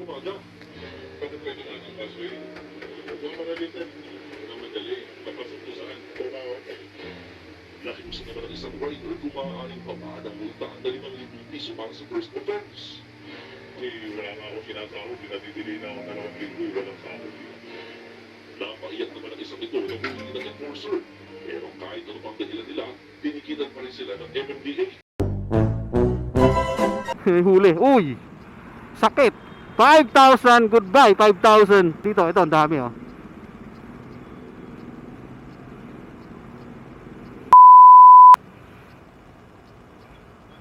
umaga. Bakit pwede nga ng busway? Huwag mo magalitan. Na madali, papasok ko saan? Kumawa ka. Nakiusap naman ang isang rider kung maaaring pamaan ang multa na 5,000 piso para sa first offense. Eh, wala nga ako sinasahod. Pinatitili na ako dalawang linggo. Walang sahod. eh. Napaiyak naman ang isang ito na huli ng enforcer. Pero kahit ano pang dahilan nila, tinikitan pa rin sila ng MMDA. Huli. Uy! Sakit! 5,000! Goodbye! 5,000! Dito, ito, ang dami oh.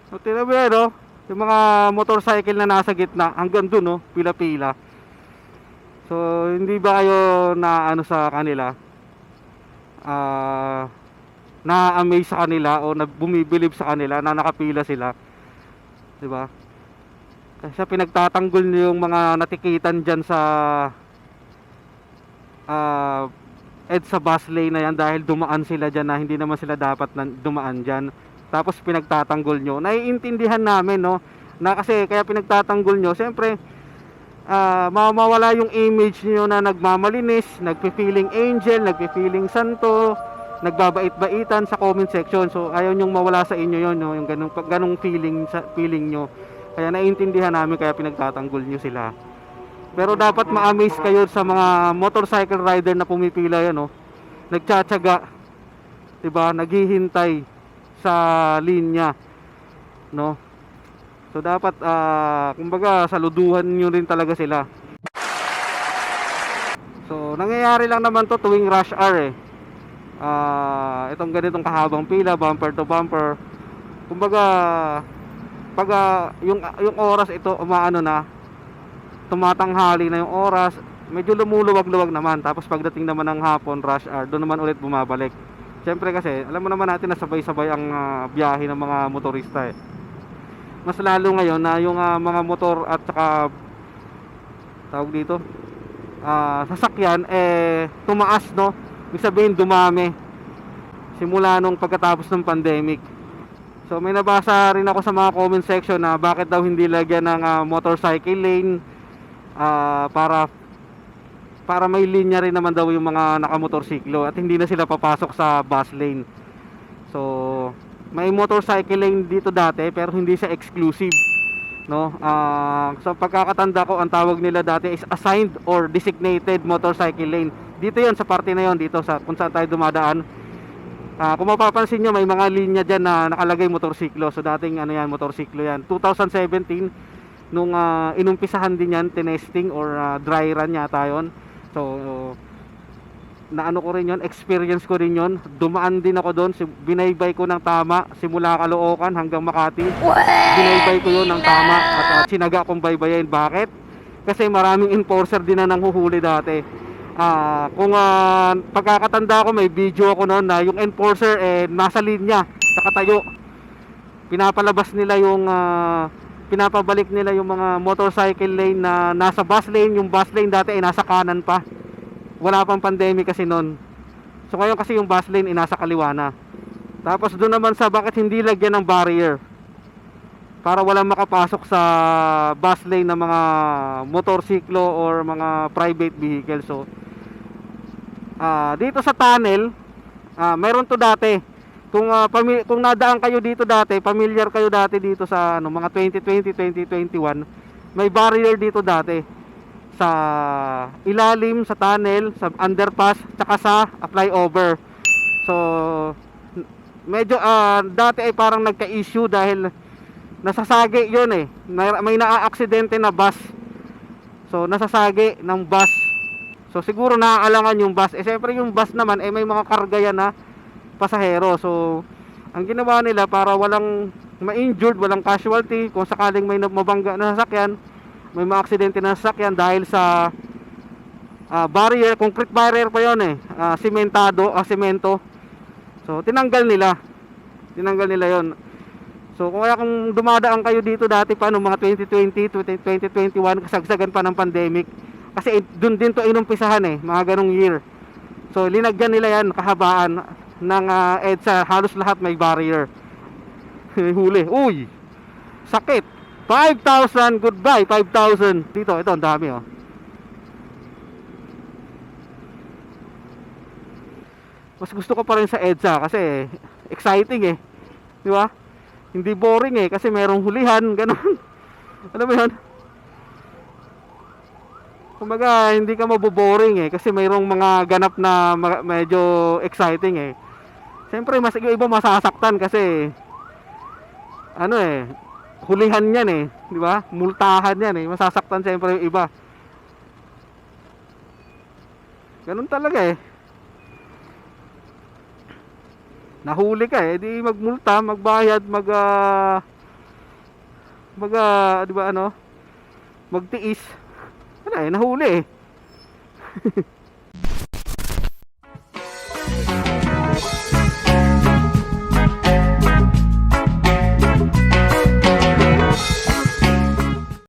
So, mo yan, oh. Yung mga motorcycle na nasa gitna, hanggang dun, oh, pila-pila. So, hindi ba kayo na ano sa kanila? Ah, na-amaze sa kanila o nagbumibilib sa kanila na nakapila sila. 'Di ba? Kasi pinagtatanggol niyo yung mga natikitan diyan sa ah EDSA bus lane na yan dahil dumaan sila diyan na hindi naman sila dapat na dumaan diyan. Tapos pinagtatanggol nyo. Naiintindihan namin no na kasi kaya pinagtatanggol nyo, siyempre ah mawawala yung image niyo na nagmamalinis, nagpe-feeling angel, nagpe-feeling santo, nagbabait-baitan sa comment section. So ayaw nyong mawala sa inyo 'yon, no? yung ganung ganung feeling sa feeling nyo. Kaya naiintindihan namin kaya pinagtatanggol nyo sila. Pero dapat ma-amaze kayo sa mga motorcycle rider na pumipila yan, no? Nagtsatsaga, 'di ba? Naghihintay sa linya, no? So dapat ah kumbaga saluduhan nyo rin talaga sila. So nangyayari lang naman to tuwing rush hour eh. Ah, itong ganitong kahabang pila, bumper to bumper. Kumbaga pag ah, yung yung oras ito umaano na tumatanghali na yung oras, medyo lumuluwag-luwag naman. Tapos pagdating naman ng hapon, rush hour, doon naman ulit bumabalik. Siyempre kasi, alam mo naman natin na sabay-sabay ang ah, biyahe ng mga motorista eh mas lalo ngayon na yung ah, mga motor at saka tawag dito ah, sasakyan eh tumaas no ibig sabihin dumami simula nung pagkatapos ng pandemic so may nabasa rin ako sa mga comment section na bakit daw hindi lagyan ng ah, motorcycle lane ah, para para may linya rin naman daw yung mga nakamotorsiklo at hindi na sila papasok sa bus lane. So may motorcycle lane dito dati pero hindi siya exclusive no? Ah, sa pagkakatanda ko ang tawag nila dati is assigned or designated motorcycle lane. Dito yon sa parte na yon dito sa kung saan tayo dumadaan Ah, kung mapapansin nyo may mga linya dyan na nakalagay motorsiklo. So dating ano yan motorsiklo yan. 2017 nung ah, inumpisahan din yan tinesting or ah, dry run yata yon so na ano ko rin yon experience ko rin yon dumaan din ako doon binaybay ko ng tama simula Caloocan hanggang Makati. Binaybay ko yon ng tama at uh, sinaga kong baybayin. Bakit? Kasi maraming enforcer din na nanghuhuli dati Ah, kung ah, pagkakatanda ko may video ako noon na yung enforcer eh nasa linya nakatayo pinapalabas nila yung ah, pinapabalik nila yung mga motorcycle lane na nasa bus lane yung bus lane dati ay nasa kanan pa wala pang pandemic kasi noon. So ngayon kasi yung bus lane inasa kaliwa na. Tapos doon naman sa bakit hindi lagyan ng barrier para walang makapasok sa bus lane ng mga motorsiklo or mga private vehicle. So ah dito sa tunnel, ah meron to dati. Kung pami- kung nadaan kayo dito dati, familiar kayo dati dito sa ano mga 2020, 2021, may barrier dito dati sa ilalim sa tunnel, sa underpass, tsaka sa flyover. So medyo ah, dati ay parang nagka-issue dahil nasasagi 'yon eh. May, may naa-aksidente na bus. So nasasagi ng bus. So siguro naaalangan yung bus. Eh syempre yung bus naman eh may mga karga yan na pasahero. So ang ginawa nila para walang ma-injured, walang casualty, kung sakaling may mabangga na sasakyan, may mga aksidente na sasakyan dahil sa ah, barrier, concrete barrier pa yon eh, ah, simentado, ah, semento. So tinanggal nila. Tinanggal nila yon. So kung kaya kung dumadaan kayo dito dati pa noong mga 2020, 2021, kasagsagan pa ng pandemic. Kasi doon din to inumpisahan eh, mga ganong year. So linagyan nila yan kahabaan ng ah, EDSA, halos lahat may barrier. Huli. Uy! Sakit. 5,000, goodbye, 5,000. Dito, ito, ang dami, oh. Mas gusto ko pa rin sa EDSA kasi exciting eh. Di ba? Hindi boring eh kasi merong hulihan, ganun. Alam mo yun? Kumbaga, hindi ka maboboring eh kasi mayroong mga ganap na medyo exciting eh. Siyempre, mas iba masasaktan kasi ano eh, hulihan yan eh, di ba? Multahan yan eh, masasaktan siyempre yung iba. Ganun talaga eh. Nahuli ka eh, di magmulta, magbayad, mag ah, mag ah, di ba ano? Magtiis. Eh, nahuli eh.